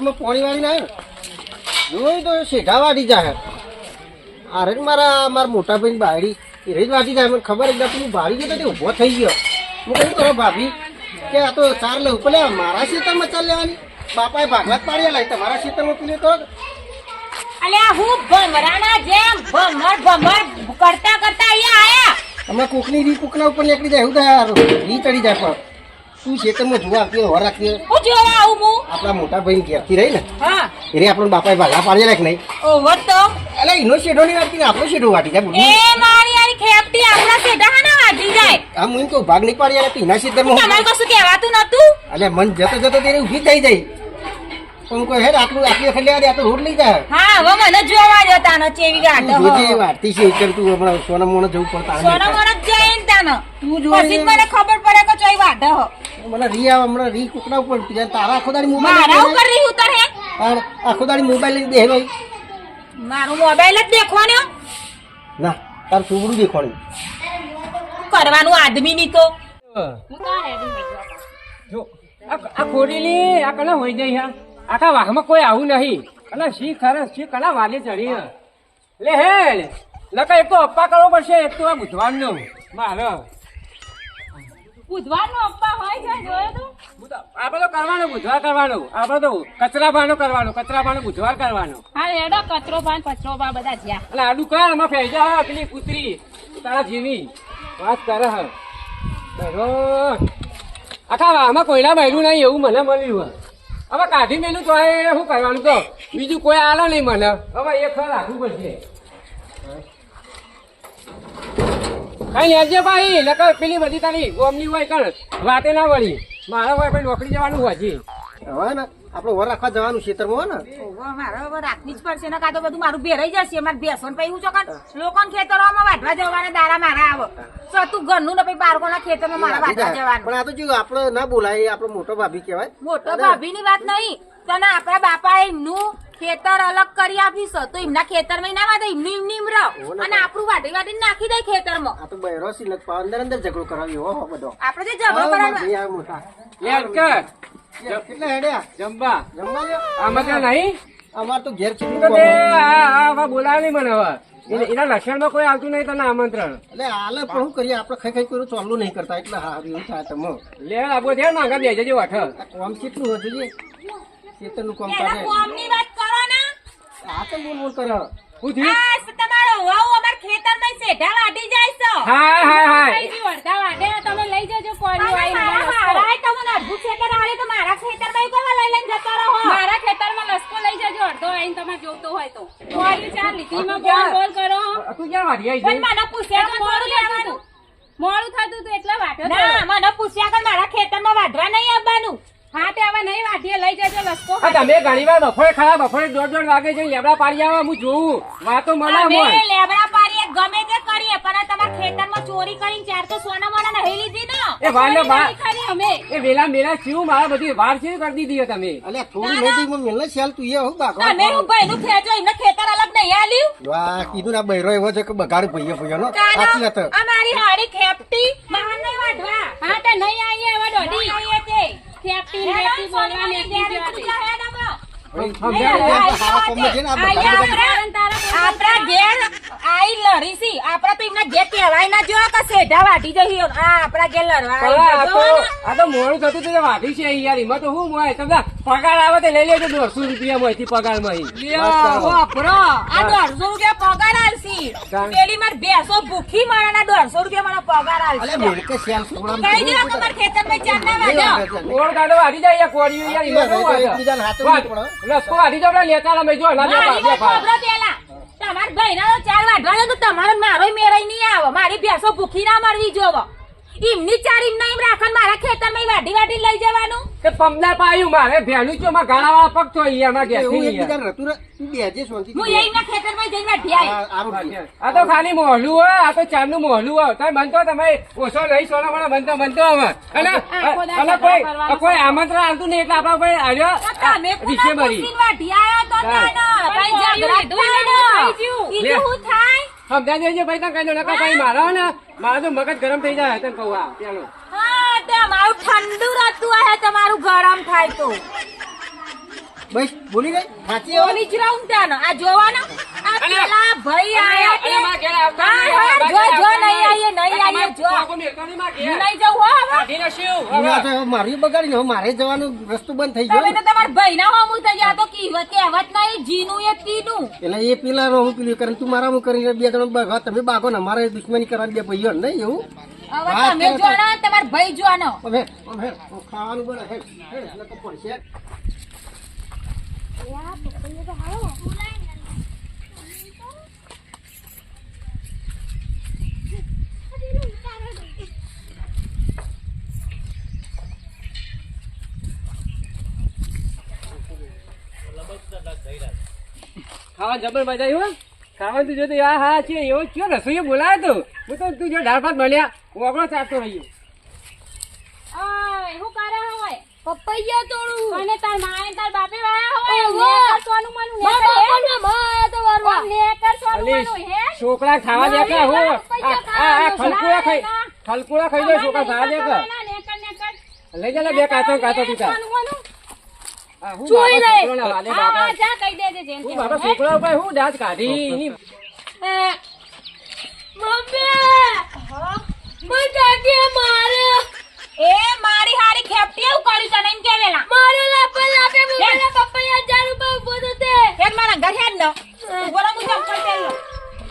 ખેતરમાં પાણી વાળી ના જોયું તો શેઢા વાટી જાય અરે મારા મારા મોટા ભાઈ બાયડી એ જ વાટી જાય મને ખબર એકદમ તું ભાડી ગયો તો ઊભો થઈ ગયો. હું કહ્યું કરો ભાભી કે આ તો ચાર લે ઉપર મારા ખેતરમાં ચાલ લેવાની. બાપાએ ભાગલા પાડ્યા લાય તમારા ખેતરમાં પીલે તો અલ્યા હું ભમરાના જેમ ભમર ભમર કરતા કરતા અહીંયા આયા. અમે કોકની રી કોકના ઉપર નીકળી જાય એવું થાય રી ચડી જાય પણ. શું ખેતરમાં જોવા આવતી હોય, વર રાખતી હું જોવા આવું હું આપણા મોટા ભાઈ ઘેરથી રહી ને હા. એને આપણો બાપાએ ભાગલા પાડ્યા કે નહીં? ઓવર તો. એટલે એનો શેડો નહીં વાટતી ને આપણો શેડો વાટી જાય એ મારી આરી ખેપટી આપણા શેડા ના વાટી જાય. આમ હું કહું ભાગ નહીં પાડી એટલે પીના ખેતરમાં હું- તમારે કશું કહેવાતું નતું એટલે મન જતો જતો તેને ઊભી થઈ જાય. પણ કોઈ હેડ આટલું આટલી વખત લેવા દે આ તો રોડ લઈ જાય. હા હવે મને જોવા દો તાનો ચેવી ગાટો તું જોજે વાટી છે એકર તું હમણાં સોના મોણ જવું પડતા સોના મોણ જઈને તાનો. તું જોઈ પછી મને ખબર પડે કે ચોઈ વાટો મને રી આવે હમણાં રી કુકડા ઉપર તારા આખો દાડી મારા ઉપર મોબાઈલ ઉતર? હે આખો દાડી મોબાઈલ લઈને બેહે ભાઈ મારું મોબાઈલ જ દેખવાનો ના તાર છોકરું દેખવાનું કરવાનું આદમી ની તો. જો આ આ ખોડીલી આ કલા હોય જઈ હા. આખા વાહમાં કોઈ આવું નહીં. અલા શી ખરસ શી કલા વાલે ચડી હે. લે હે લકા એક તો અપ્પા કરવો પડશે એક તો આ બુધવારનો. મારે. બુધવારનો અપ્પા હોય છે જોયો તું? આપણે તો કરવાનો બુધવાર કરવાનો. આપણે તો કચરા બાનો કરવાનો કચરા બાનો બુધવાર કરવાનો. હા એડો કચરો પાન કચરો પા બધા જ્યાં એટલે આડું કર એમાં ફેઈ જા હા, પેલી કૂતરી. તારા જેવી વાત કરે હે. આખા આમાં કોઈના બહેરું નહીં એવું મને મળ્યું હવે કાઢી મેલું તો શું કરવાનું તો બીજું કોઈ આલો નહીં મને. હવે એ ખર રાખવું પડશે. કઈ લેજે ભાઈ નકર પેલી બધી તારી ગોમની હોય કણ વાતે ના વળી. મારા હોય ભાઈ નોકરી જવાનું હોય હજી. હવે ને આપડે વર રાખવા જવાનું ખેતરમાં હોય ને. મારે હવે રાખવી જ પડશે ને કાં તો બધું મારું ભેરાઈ જશે. મારે ને પછી હું ચોકન લોકોના ખેતરોમાં વાઢવા જવાના દારા મારા આવો. તો તું ઘરનું ને પછી બાળકોના ખેતરમાં મારા વાઢવા જવાનું. પણ આ તો જો આપડે ના બોલાય એ આપણો મોટો ભાભી કહેવાય. મોટો ભાભીની વાત નહીં. તને આપણા બાપા એમનું ખેતર અલગ કરી આપીશ. તો એમના ખેતરમાં ના વાદે એમનું એમની એમ રહો. અને આપણું વાટી વાટી નાખી દે ખેતરમાં. આ તો બહેરો સિલક નથી અંદર અંદર ઝઘડો કરાવ્યો હો બધો. આપણે જે ઝઘડો કરાવ્યો લે કર કેટલા હેડ્યા? જમવા. જમવા જો આમાં તો નહીં? અમાર તો ઘેર કોમ. બોલાવે નહીં મને હવે. એના એના લક્ષણમાં કોઈ આવતું નહીં તને આમંત્રણ. એટલે હાલે પણ શું કરીએ? આપણે ખાઈ ખાઈ કર્યું ચાલુ નહીં કરતા. એટલે હારું એવું થાય તમે લે આપો છે નાગા બે જજો વઠ આ કોમ કેટલું હોય જોઈએ ખેતરનું કોમ એના કાઢે? ને બોલ બોલ કરે. હું આ તમારો વહુ અમાર ખેતરમાં શેઢા વાટી જાય છે હાય હાય હાય તમે લઈ જજો કોળીઓ આવીને તમને અડધું ખેતર હાલે તો મારા ખેતરમાં ઈ કેવા લઈ લઈને જતા રહો મારા ખેતરમાં લસકો લઈ જજો અડધો આઈને તમે જોતો હોય તો કોળિયું ચાર લીટીમાં બોલ બોલ કરો તું ક્યાં વાડી આવી પણ છે મને પૂછ્યા વગર મોડું થોડું થતું લેવાનું હતું મોડું થતું હતું એટલે વાટ્યો ના તો. મને પૂછ્યા વગર મારા ખેતરમાં વાઢવા નહીં આવવાનું હા તે હવે નહીં વાટીએ લઈ જજો લસકો આ તમે ઘણી વાર બફોરે ખરા બફોરે દોઢ દોઢ વાગે છે લેબડા પાડી આવે હું જોઉં. વાતો મને લેબડા પાડીએ ગમે તે કરીએ પણ તમારા ખેતરમાં ચોરી કરીને ચાર તો સોના મોના નહીં લીધી ને એ વાલે બા અમે. એ વેલા મેલા ચીવું મારા બધી વાર છે કરી દીધી તમે. અલ્યા થોડું નહીં મને મિલને ચાલ તું એ હું બાગવા તમે હું ભાઈનું ખેંચો એમને ખેતર અલગ નહીં આલ્યું. વાહ કીધું ના બહેરો એવો છે કે બગાડ ભાઈએ ભાઈઓનો સાચી વાત અમારી હાડી ખેપટી. બહાર નહીં વાઢવા. હા તે નહીં તે. હેપી ખેપટી બોલવા સોનીની નીકળી ડેરી જવા દે. પૂજા હેડ અમે. સમજાય સારા કોમમાં છે ને આ બધા આયા બધા- આપણે- તારા આપણા ઘેર આઈ લરી સી. આપણા તો એમના ઘેર કહેવાય ના જો કે શેઢા વાટી જઈ આ આપણા ઘેર લડવા આ તો. આ તો મોડું થતું હતું વાઢી છે યાર એમાં તો હું મોય તમે પગાર આવે તો લઈ લેજો દોઢસો રૂપિયા મોયથી પગારમાં વાપરો. આ દોઢસો રૂપિયા પગાર આલસી પેલી માર ભેંસો ભૂખી મળે ના દોઢસો રૂપિયા મને પગાર અલ્યા આલસી મેલકે શ્યાલ છોકરાને કઈ દો તમારા ખેતરમાં ચાર ના છે. ગાડો વાઢી જાય યાર કોળીઓ યાર એમાં? એકબીજાને હાથે વાઢ. લસકો વાઢી જાવ લેતા મે જો ના બે મારી પેલા. તમારા ભાઈના તો ચાર વાઢવા તો તમારો મારો મેરાઈ નહીં આવે. મારી ભેંસો ભૂખી ના મરવી જોવો. એમની ચાર એમને એમ રાખન મારા ખેતરમાં વાઢી વાઢી લઈ જવાનું. કે પમદાર પાયું મારે ભેલું છો માં ગાળા વાળા પગ છો અહીંયા માં ગેસ હું એક બીજા રતુર બેજે સોંતી હું એમના ખેતરમાં જઈને વાઢી આવી આ- તો ખાલી મોહલું હોય આ તો ચારનું મોહલું હોય. તમે બનતો તમે ઓછો લઈ સોના વાળા બનતો બનતો હવે. અને અને કોઈ કોઈ આમંત્રણ આવતું નહીં એટલે આપણા ભાઈ આવ્યો તો તમે વાઢી આયા તો ના, ના. ભાઈ મોડું ઝઘડા લીધું થાય ને. એટલે થઈ ગયું. લે. ઈ તો હું થાય સમજાઈ દેજો ભાઈ તને કહી દો ભાઈ મારો ને મારો તો મગજ ગરમ થઈ જાય તને કહું આ પેલો હા તે અમારું ઠંડુ રહેતું હે તમારું ગરમ થાય તો બસ બોલી ગઈ સાચી બોલી જ રહું તાનો. આ જોવાનો આ પેલા ભાઈ આયા તે. અલે, મારા ઘેર આવતા હા, હા, જો, જો, આવતા નહીં નહીં. આવીએ, નહીં આ આવીએ, તમારે જો. કોકો મેલતો નહીં, મારા મારી બગાડી હવે મારે જવાનું રસ્તો બંધ થઈ ગયો તમારા ભાઈ ના. હોમું થઈ ગયા. તો કહેવત નહીં જીનું એ તીનું. એટલે એ પેલા હું પેલું કરે તું મારા હું કરીને બે જણ બગા તમે બાગો ને અમારે દુશ્મની કરવાની બે ભાઈઓ નહીં એવું? તમે જોવાનો તમારા ભાઈ જોવાનો. હવે હવે ખાવાનું બને હે હે એટલે તો પડશે ખાવા જબર મજા આવી હો. ખાવાનું તું જોતો આ હા છે એવો કયો રસોઈયો બોલાયો તો. હું તો તું જો દાળ ભાત મળ્યા હું આપણો ચાટતો રહ્યો ઓય કરે હોય? પપૈયા તોડું. અને તાર માએ તાર બાપે વાયા હોય? ને કરવાનું મનું ને માએ તો વારવા. ને કરવાનું મનું હે? છોકરા ખાવા દે કે હું. આ ખલકુડા ખાઈ ખલકુડા ખાઈ દે છોકરા ખાવા દે કે નેકર નેકર. લઈ જા બે કાતો કાતો તું તાર બાપા લે. હા હા જા કહી દેજે જેમ હું બાપા છોકરા ઉપર હું દાંત કાઢી. મમ્મી મને કાકી મારે. એ મારી હારી ખેપટી એવું કર્યું તને એમ કેવેલા મારે લાપે લાપે મને પપૈયા હજાર રૂપિયા ઊભો તો તે હેડ મારા ઘર હેડ ન રહો, હું ચંપલ પહેર્યો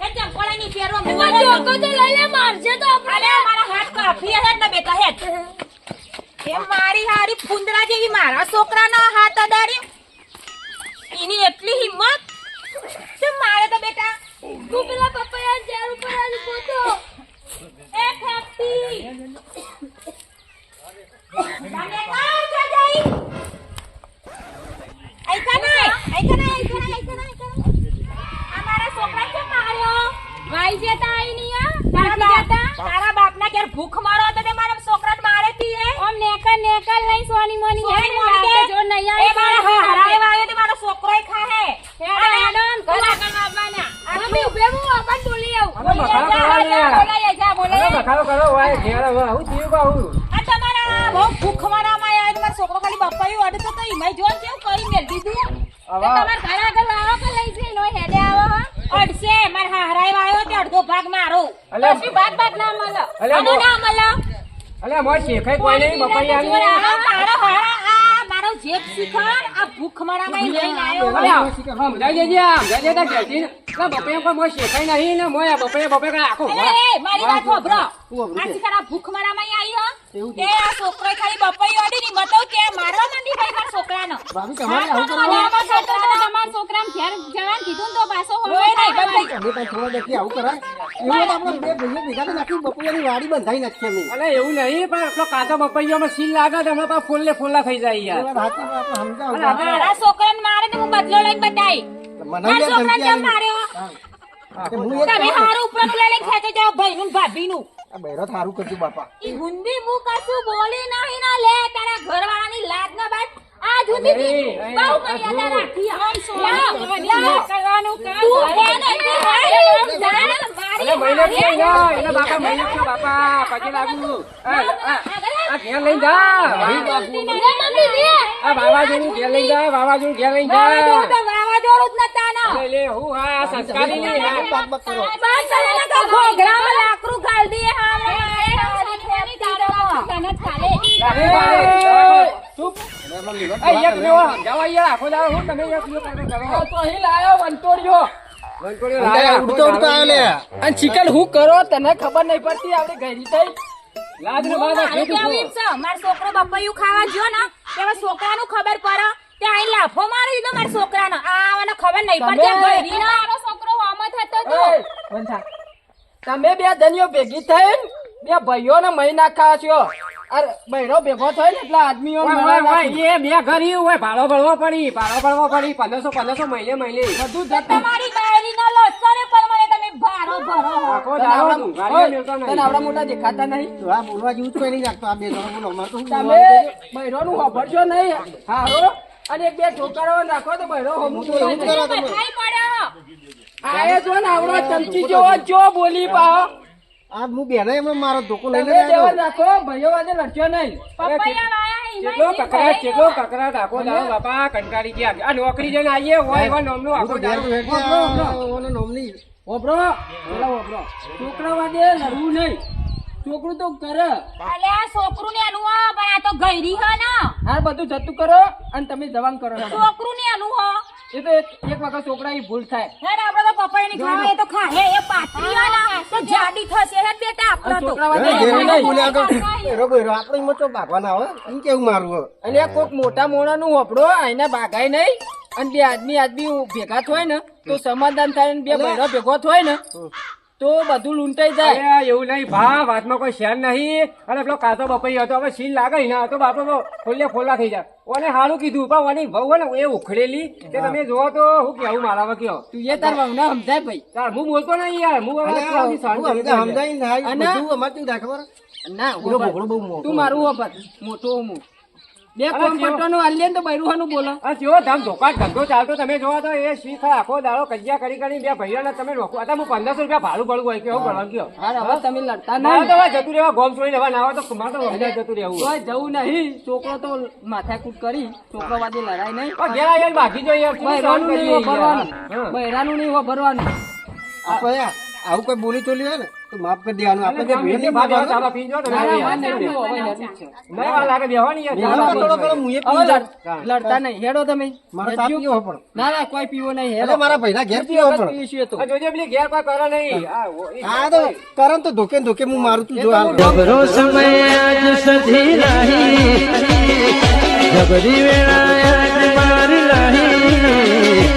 એ ચંપલ અહીં પહેરવા હું એમાં તો લઈ લે મારશે તો આપણે મારા હાથ કાપી હેડ ને બેટા હેડ. એ મારી હારી ફુંદરા જેવી મારા છોકરાના હાથ અડાડ્યો એની એટલી હિંમત. કે મારે તો બેટા તું પેલા પપૈયા હજાર રૂપિયા ઊભો તો એ ખેપટી તને કાં છે જઈ આઈકા નહીં આઈકા ના આઈકા ના આઈકા ના આઈકા નહીં મારા છોકરા કેમ માર્યો ભાઈ જતા આઈ ની તારા બાપ. તારા બાપના ઘેર ભૂખ મારો હતો તે તી હે ઓમ નેકલ નેકલ નહીં સોની મોની હે મોની જો નહીં એ મારા આવી વાયો તે મારો છોકરોય ખાહે. હેડો હેડો. ને ઘર આગળ આવવાના. મમ્મી ઉભે હું આપણ બોલી આવું. બોલાય જા બોલાય બખાડો કરો વાય ઘેર હવે હું જીવ કા હું આ તમારા બહુ ભૂખ મારામાં આવ્યા તમારો છોકરો ખાલી બપ્પાયું અડતો તો ઈમાઈ જો કેવું કરી મેલ દીધું. હવે તમાર ઘર આગળ આવો કે લઈ જઈ નો હેડે આવો હો. અડશે. મારા હરાય વાયો તે અડધો ભાગ મારો. અલે પછી ભાગ ભાગ ના મળે. અલે ના મળે. અલે મોર શેખાય કોઈ નહીં બપાઈ આ મારો હારા આ મારો જેઠ શિખર આ ભૂખ મારા માં લઈને આવ્યો સમજાઈ દેજે સમજાઈ દેતા ઘેરથી ને. બપૈયા કોઈ મોર શેખાય નહીં ને મોય આ બપૈયા બપૈયા આખો એ, મારી વાત સાંભળો. શું આ? શિખર આ ભૂખ મારા માં આવી એ આ છોકરો ખાલી બપૈયું ઓડી ની બતાવ કે મારવા માંડી ભાઈ મારા છોકરાનો. ભાભી તમારે આવું કરવાનું? તમારા છોકરાને ઘેર જવાનું કીધું તો પાછો હોય નહીં, હોમવર્ક તમે થોડા દેખી આવું કરાય. એવું આપણે બે ભાઈઓ ભેગા થઈ નાખી બપોરની વાડી બંધાઈ નાખીએ અમે અલે એવું નહીં પણ કાચો બપૈયામાં સીલ લાગે તો હમણાં પાછા ફોલ્લે ફોલ્લા થઈ જાય યાર સાચી વાત આપણે સમજાવો. અરે આપણે- મારા છોકરાને મારે તો હું બદલો લઈને બતાવી. મને છોકરાને કેમ માર્યો? હા. કે હું એક તમે હારું ઉપરનું લઈને ખેંચી જાઓ, ભાઈનું ભાભીનું. આ બૈરો થારું કરજો બાપા ઈ ગુંદી મું કશું બોલી નહીં ના લે તારા ઘરવાળાની લાજ ના બાદ આ જુદી બહુ મર્યાદા રાખી હે. સો તું કરે. હે ને, હે ને, પગે આ ઘેર લઈને જા. આ બાબાજીનું ઘેર લઈને જા બાબાજીનું ઘેર લઈને વાવાઝોડું તો જ નતા ના. લે હું હા સંસ્કારી નહીં આ પાક પાક કરો બાર જણાના તો લાકડું હા, તારામાં. તને જ ખાલે. અરે બારે, ચૂપ. એક લેવો જવા યાર આખો દાડો હું તમે એક કરો? તો અહીં લાયો વંટોડિયો ઉડતો ઉડતો આવ્યો લે અને ચિકન હું કરો તને ખબર નહીં પડતી આપડે ઘરી થઈ. મારે કેવું એમ છે, મારો છોકરો બપૈયું ખાવા ગયો ને તેમાં છોકરાનું ખબર પડે. તે અહીં લાફો મારી દીધો મારા છોકરાનો. આ ખબર નહીં પડતી. આ તમે- મારો છોકરો હોમો થતો તો. તમે બે ધનીઓ ભેગી થઈ બે ભાઈઓ ને મહી નાખા છો. અરે બૈરો ભેગો થયો ને એટલા આદમીઓ. એ બે ઘરી હોય ભાડો ભરવો પડી ભાડો ભરવો પડી. પંદરસો પંદરસો મહિને મહિને બધું જતું. તમારી બાયરીનો લોચો ને પણ મને તમે ભારો ભરો આખો તને આવડા- મોટા દેખાતા નહીં? તો આ બોલવા જેવું કોઈ નહીં લાગતું આ બે જણો બોલો અમારે તો તમે બોલવાનું છે? બૈરો નું વાપરશો નહીં. હારો અને એક બે છોકરાઓ રાખો તો બૈરો હમું તો એવું કરો તમે આયે જો ને આવડો ચમચી જેવો જો બોલી પાહો. આ હું બેને એમ મારો ધોકો લઈને જેવો આવ્યો. રાખો ભાઈઓ નહીં. કેટલો કકરાટ કેટલો કકરાટ આખો દાડો બાપા કંટાળી ગયા. આ નોકરી જઈને આવીએ હોય એવા નોમનો આખો દાડો. નોમની. ઓબરો પેલા ઓપરો છોકરા વાદે લડવું નહીં. છોકરું તો કરે. અલે છોકરું ને એનું હો, પણ આ તો ગયરી હો ને. હા બધું જતું કરો અને તમે જવાન કરો છોકરું ને એનું હો. એ તો એક એક વખત છોકરા ભૂલ થાય. હે આપણે તો પપ્પાએ ની ખાવા એ તો ખાહે એ પાતરી ના ને તો જાડી થશે હે બેટા આપણો તો. છોકરા ના નહીં. બોલ્યા તો એરો બૈરો આપણે એમાં ભાગવાના હોય એમ કેવું મારું અને કોક મોટા મોણા નું હોપડો આઈને બાગાય નહીં. અને બે આદમી આદમી ભેગા થાય ને તો સમાધાન થાય ને બે બૈરા ભેગો થાય ને તો બધું લૂંટાઈ જાય. એવું નહીં ભા વાતમાં કોઈ શેર નહીં. અને પેલો કાતો બપાઈ હતો હવે સીલ લાગે ને તો બાપો તો ખોલ્લે ખોલ્લા થઈ જાય. ઓને સારું કીધું પણ ઓની વહુ ને એ ઉખડેલી કે તમે જોવો તો હું કેવું મારા માં કયો? તું એ તાર વહુને સમજાય ભાઈ. તાર હું બોલતો નહીં યાર હું સમજાય- ને ના તું મારું. મોટો હું. બે અરે કોમ કેવો? પટ્ટોનું હાલીએ ને તો બૈરુહાનું બોલો. જેવો ધામ ધોકાટ ધંધો ચાલતો તમે જોવા તો એ શીખ આખો દાડો કજિયા કરી કરી બે ભાઈઓને તમે રોકો. અત્યારે હું પંદરસો રૂપિયા ભાડું પડવું હોય કેવું ભરવાનું કયો? હવે તમે લડતા મારે તો જતું રહેવા ગોમ છોડીને હવે ના તો મારે તો જતું રહેવું હોય. જવું નહીં. છોકરો તો માથાકૂટ કરી છોકરો વાદી લડાય નહીં. ઘેર આવીને બાકી જોઈએ યાર, શું સહન બૈરાનું નહીં ભરવાનું બૈરાનું નહીં ભરવાનું આપણે આવું કોઈ બોલી ચોલી હોય ને? તો માફ કરી દેવાનું. આપણે જે અને ભેળ નહીં ભાભી મારવાનું. જો તમે. ના, ના, યાર. મને નહીં. નહીં. વાર લાગે બેહવાની યાર. થોડો પી હવે જાઉં. લડ- લડતા નહીં. હેડો તમે. મારે તાપ પીવો પણ. ના ના કોઈ પીવો નહીં હેડો. મારા ભાઈના ઘેર પીવો પણ. પીવીશું તો. આ જોજે પેલી ઘેર કોઈ કરે નહીં. આ એ- હા તો કરન તો ધોકે ધોકે હું મારું તું જો હાલ જબરો સમય આજ સધી રહી. જબરી વેળા આજ મારી લાહી